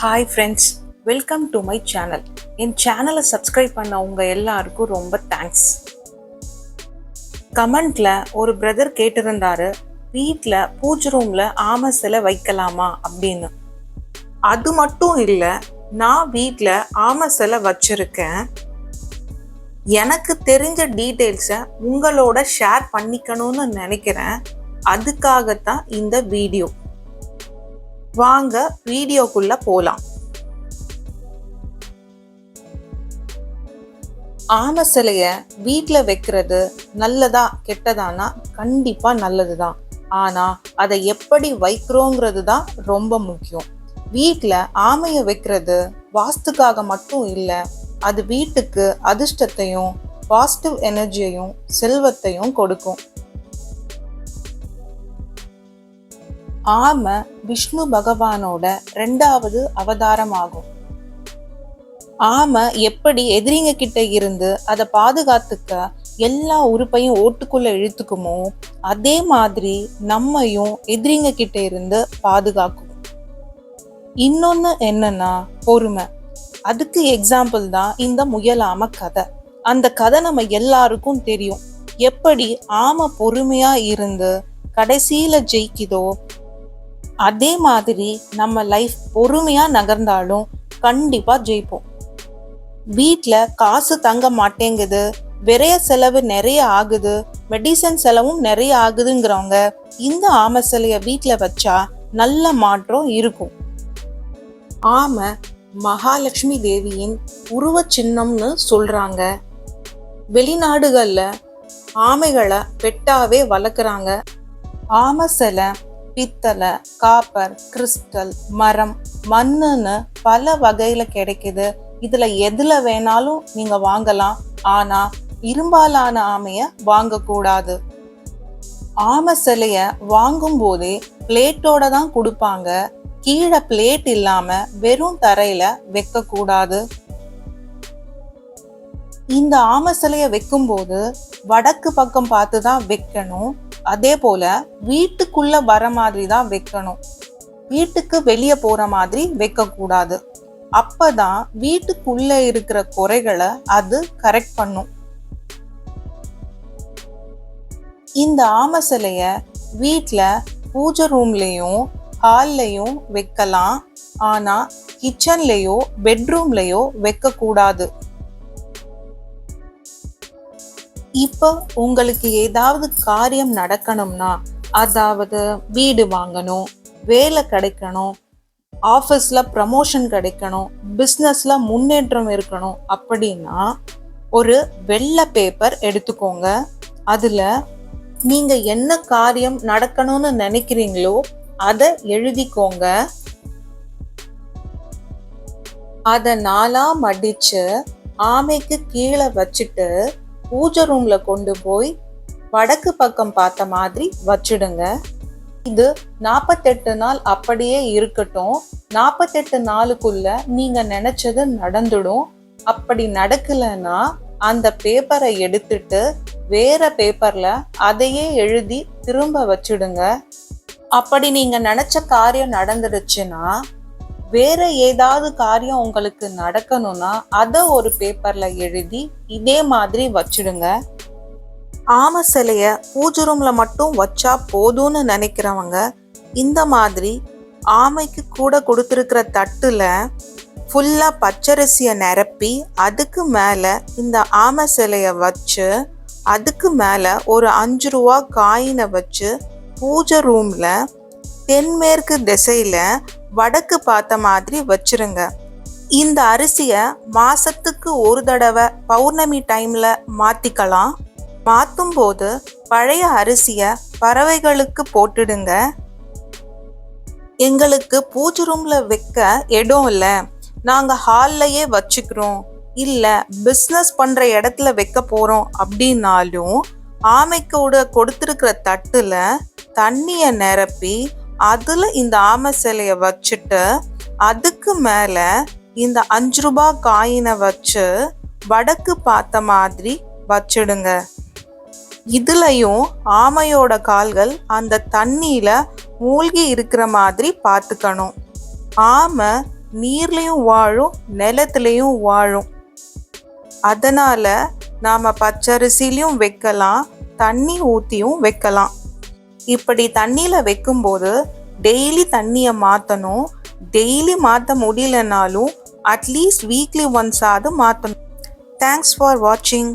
Hi friends welcome to my channel என் சேனலை subscribe பண்ணவங்க எல்லாருக்கும் ரொம்ப தேங்க்ஸ் கமெண்ட்ல ஒரு பிரதர் கேட்டிருந்தாரு வீட்டில் பூஜை ரூமில் ஆமை சிலை வைக்கலாமா அப்படின்னு. அது மட்டும் இல்லை நான் வீட்டில் ஆமை சிலை வச்சுருக்கேன். எனக்கு தெரிஞ்ச டீட்டெயில்ஸை உங்களோட ஷேர் பண்ணிக்கணும்னு நினைக்கிறேன். அதுக்காகத்தான் இந்த வீடியோ வாங்க வீடியோக்குள்ள போலாம். ஆமை சிலைய வீட்டில் வைக்கிறது நல்லதா கெட்டதானா? கண்டிப்பா நல்லதுதான். ஆனா அதை எப்படி வைக்கிறோங்கிறது தான் ரொம்ப முக்கியம். வீட்டில் ஆமைய வைக்கிறது வாஸ்துக்காக மட்டும் இல்லை அது வீட்டுக்கு அதிர்ஷ்டத்தையும் பாசிட்டிவ் எனர்ஜியையும் செல்வத்தையும் கொடுக்கும். ஆம விஷ்ணு பகவானோட ரெண்டாவது அவதாரமாகும். ஆம எப்படி எதிரிங்க கிட்ட இருந்து அதை பாதுகாத்துக்க எல்லா உறுப்பையும் ஓட்டுக்குள்ள இழுத்துக்குமோ அதே மாதிரி நம்மையும் எதிரிங்க கிட்ட இருந்து பாதுகாக்கும். இன்னொன்று என்னன்னா பொறுமை. அதுக்கு எக்ஸாம்பிள் தான் இந்த முயலாம கதை. அந்த கதை நம்ம எல்லாருக்கும் தெரியும். எப்படி ஆம பொறுமையா இருந்து கடைசியில ஜெயிக்குதோ அதே மாதிரி நம்ம லைஃப் பொறுமையாக நகர்ந்தாலும் கண்டிப்பாக ஜெயிப்போம். வீட்டில் காசு தங்க மாட்டேங்குது விரைய செலவு நிறைய ஆகுது மெடிசன் செலவும் நிறைய ஆகுதுங்கிறவங்க இந்த ஆமை சிலையை வீட்டில் வச்சா நல்ல மாற்றம் இருக்கும். ஆமை மகாலட்சுமி தேவியின் உருவ சின்னம்னு சொல்கிறாங்க வெளிநாடுகளில் ஆமைகளை பெட்டாவே வளர்க்குறாங்க. ஆமை சிலை பித்தளை காப்பர் கிறிஸ்டல் மரம் மண்ணுன்னு பல வகையில கிடைக்குது. இதுல எதுல வேணாலும் நீங்க வாங்கலாம். ஆனா இரும்பாலான ஆமைய வாங்கக்கூடாது. ஆமை சிலைய வாங்கும் போதே பிளேட்டோட தான் கொடுப்பாங்க. கீழே பிளேட் இல்லாம வெறும் தரையில வைக்க கூடாது இந்த ஆமை சிலைய வைக்கும்போது வடக்கு பக்கம் பார்த்து தான் வைக்கணும். அதே போல வீட்டுக்குள்ள வர மாதிரி தான் வைக்கணும். வீட்டுக்கு வெளியே போற மாதிரி வைக்கக்கூடாது அப்போ அப்பதான் வீட்டுக்குள்ள இருக்கிற குறைகளை அது கரெக்ட் பண்ணும். இந்த ஆமை சிலையை வீட்டில் பூஜை ரூம்லேயும் ஹால்லையும் வைக்கலாம். ஆனால் கிச்சன்லேயோ பெட்ரூம்லேயோ வைக்கக்கூடாது இப்போ உங்களுக்கு ஏதாவது காரியம் நடக்கணும்னா அதாவது வீடு வாங்கணும் வேலை கிடைக்கணும் ஆஃபீஸில் ப்ரமோஷன் கிடைக்கணும் பிஸ்னஸில் முன்னேற்றம் இருக்கணும் அப்படின்னா ஒரு வெள்ளை பேப்பர் எடுத்துக்கோங்க. அதில் நீங்கள் என்ன காரியம் நடக்கணும்னு நினைக்கிறீங்களோ அதை எழுதிக்கோங்க. அதை நாளாக மடித்து ஆமைக்கு கீழே வச்சுட்டு பூஜை ரூம்ல கொண்டு போய் வடக்கு பக்கம் பார்த்த மாதிரி வச்சிடுங்க. இது நாற்பத்தெட்டு நாள் அப்படியே இருக்கட்டும். நாற்பத்தெட்டு நாளுக்குள்ள நீங்க நினைச்சது நடந்துடும். அப்படி நடக்கலைன்னா அந்த பேப்பரை எடுத்துட்டு வேற பேப்பர்ல அதையே எழுதி திரும்ப வச்சிடுங்க. அப்படி நீங்க நினைச்ச காரியம் நடந்துடுச்சுன்னா வேற ஏதாவது காரியம் உங்களுக்கு நடக்கணும்னா அதை ஒரு பேப்பர்ல எழுதி இதே மாதிரி வச்சிடுங்க. ஆமை சிலைய பூஜை ரூம்ல மட்டும் வச்சா போதும்னு நினைக்கிறவங்க இந்த மாதிரி ஆமைக்கு கூட கொடுத்துருக்கிற தட்டுல ஃபுல்லா பச்சரிசியை நிரப்பி அதுக்கு மேல இந்த ஆமை சிலைய வச்சு அதுக்கு மேல ஒரு அஞ்சு ரூபா காயினை வச்சு பூஜை ரூம்ல தென்மேற்கு திசையில வடக்கு பார்த்த மாதிரி வச்சிருங்க. இந்த அரிசியை மாசத்துக்கு ஒரு தடவை பௌர்ணமி டைம்ல மாத்திக்கலாம். மாத்தும் போது பழைய அரிசியை பறவைகளுக்கு போட்டுடுங்க. எங்களுக்கு பூஜை ரூம்ல வைக்க இடம் இல்லை. நாங்கள் ஹால்லையே வச்சுக்கிறோம். இல்லை பிஸ்னஸ் பண்ணுற இடத்துல வைக்க போகிறோம் அப்படின்னாலும் ஆமைக்கோட கொடுத்துருக்கிற தட்டில் தண்ணியை நிரப்பி அதில் இந்த ஆமை சிலையை வச்சுட்டு அதுக்கு மேலே இந்த அஞ்சு ரூபா காயினை வச்சு வடக்கு பார்த்த மாதிரி வச்சிடுங்க. இதுலையும் ஆமையோட கால்கள் அந்த தண்ணியில் மூழ்கி இருக்கிற மாதிரி பார்த்துக்கணும். ஆமை நீர்லேயும் வாழும் நிலத்துலேயும் வாழும். அதனால் நாம் பச்சரிசிலையும் வைக்கலாம் தண்ணி ஊற்றியும் வைக்கலாம். இப்படி தண்ணியில் வைக்கும்போது டெய்லி தண்ணியை மாற்றணும் டெய்லி மாற்ற முடியலனாலும் அட்லீஸ்ட் வீக்லி ஒன்ஸ் மாற்றணும் தேங்க்ஸ் ஃபார் வாட்சிங்